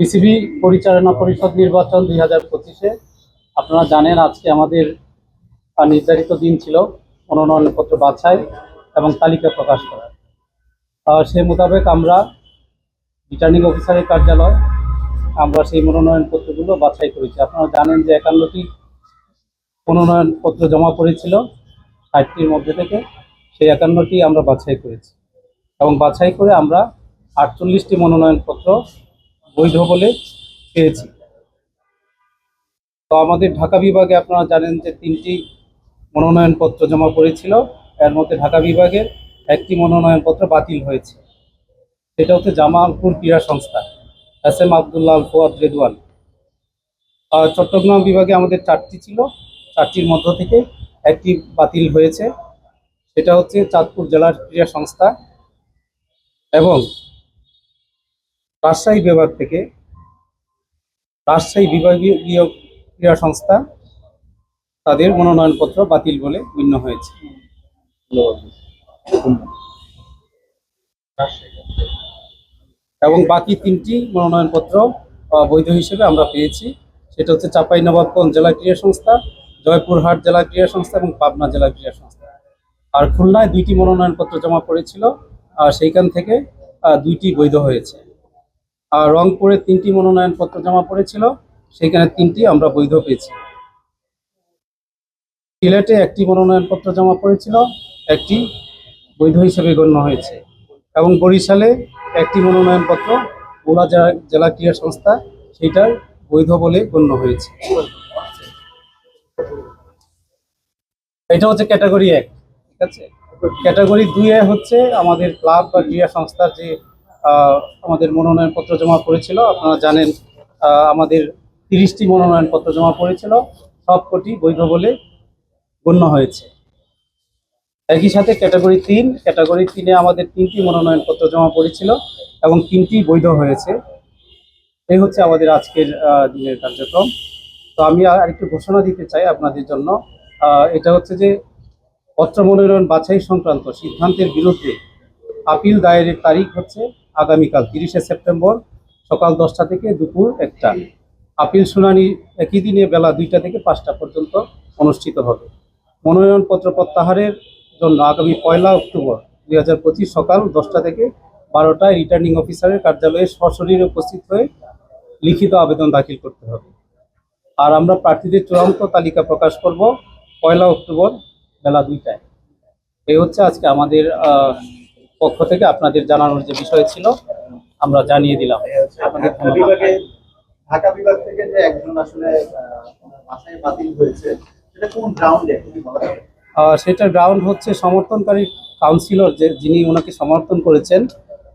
PCB পরিচালনা পরিষদ নির্বাচন দুই হাজার পঁচিশে। আপনারা জানেন আজকে আমাদের নির্ধারিত দিন ছিল মনোনয়নপত্র বাছাই এবং তালিকা প্রকাশ করা সে মোতাবেক আমরা রিটার্নিং অফিসারের কার্যালয়, আমরা সেই মনোনয়নপত্রগুলো বাছাই করেছি। আপনারা জানেন যে একান্নটি মনোনয়নপত্র জমা পড়েছিল ষাটটির মধ্যে থেকে, সেই একান্নটি আমরা বাছাই করেছি। এবং বাছাই করে আমরা আটচল্লিশটি মনোনয়নপত্র বৈধ বলে পেয়েছি। তো আমাদের ঢাকা বিভাগে আপনারা জানেন যে তিনটি মনোনয়নপত্র জমা পড়েছিল। এর মধ্যে ঢাকা বিভাগের একটি মনোনয়নপত্র বাতিল হয়েছে। সেটা হচ্ছে জামালপুর ক্রীড়া সংস্থা, এস এম আবদুল্লাহ ফোয়াদ রেদওয়ান। আর চট্টগ্রাম বিভাগে আমাদের চারটি ছিল। চারটির মধ্য থেকে একটি বাতিল হয়েছে। সেটা হচ্ছে চাঁদপুর জেলার ক্রীড়া সংস্থা এবং রাজশাহী বিভাগ থেকে রাজশাহী বিভাগীয় ক্রীড়া সংস্থা তাদের মনোনয়নপত্র বাতিল বলে গণ্য হয়েছে। এবং বাকি তিনটি মনোনয়নপত্র বৈধ হিসেবে আমরা পেয়েছি। সেটা হচ্ছে চাঁপাইনবাবগঞ্জ জেলা ক্রীড়া সংস্থা জয়পুরহাট জেলা ক্রীড়া সংস্থা এবং পাবনা জেলা ক্রীড়া সংস্থা। আর খুলনায় দুইটি মনোনয়নপত্র জমা পড়েছিল আর সেইখান থেকে দুইটি বৈধ হয়েছে। আর রংপুরে তিনটি মনোনয়নপত্র জমা পড়েছিল। সেখানে তিনটি আমরা বৈধ পেয়েছি। সিলেটে একটি মনোনয়নপত্র জমা পড়েছিল, একটি বৈধ হিসেবে গণ্য হয়েছে। এবং বরিশালে একটি মনোনয়নপত্র ভোলা জেলা ক্রীড়া সংস্থা সেটার বৈধ বলে গণ্য হয়েছে। এটা হচ্ছে ক্যাটাগরি এক, ঠিক আছে? ক্যাটাগরি দুই হচ্ছে আমাদের ক্লাব বা ক্রীড়া সংস্থার যে আমাদের মনোনয়নপত্র জমা পড়েছিল। আপনারা জানেন আমাদের তিরিশটি মনোনয়নপত্র জমা পড়েছিল। সব সবকটি বৈধ বলে গণ্য হয়েছে। একই সাথে ক্যাটাগরি তিন, ক্যাটাগরি তিনে আমাদের তিনটি মনোনয়নপত্র জমা পড়েছিল এবং তিনটি বৈধ হয়েছে। এই হচ্ছে আমাদের আজকের দিনের কার্যক্রম। তো আমি আর একটু ঘোষণা দিতে চাই আপনাদের জন্য। এটা হচ্ছে যে পত্র মনোনয়ন বাছাই সংক্রান্ত সিদ্ধান্তের বিরুদ্ধে আপিল দায়েরের তারিখ হচ্ছে আগামীকাল তিরিশে সেপ্টেম্বর সকাল দশটা থেকে দুপুর একটা। আপিল শুনানি একই দিনে বেলা দুইটা থেকে পাঁচটা পর্যন্ত অনুষ্ঠিত হবে। মনোনয়নপত্র প্রত্যাহারের জন্য আগামী পয়লা অক্টোবর দুই হাজার পঁচিশ সকাল দশটা থেকে বারোটায় রিটার্নিং অফিসারের কার্যালয়ে সশরীরে উপস্থিত হয়ে লিখিত আবেদন দাখিল করতে হবে। আর আমরা প্রার্থীদের চূড়ান্ত তালিকা প্রকাশ করব পয়লা অক্টোবর বেলা দুইটায়। এই হচ্ছে আজকে আমাদের পক্ষ থেকে আপনাদের জানানোর যে বিষয় ছিল আমরা জানিয়ে দিলাম। আপনাদের ঢাকা ধন্যবাদ। বিভাগে ঢাকা বিভাগ থেকে যে একজন আসলে বাতিল হয়েছে সেটা কোন গ্রাউন্ডে হচ্ছে সমর্থনকারী কাউন্সিলর যে যিনি ওনাকে সমর্থন করেছেন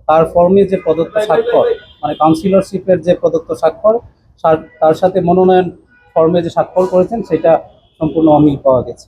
তার ফর্মে যে প্রদত্ত স্বাক্ষর মানে কাউন্সিলরশিপের যে প্রদত্ত স্বাক্ষর তার সাথে মনোনয়ন ফর্মে যে স্বাক্ষর করেছেন সেটা সম্পূর্ণ অমিল পাওয়া গেছে।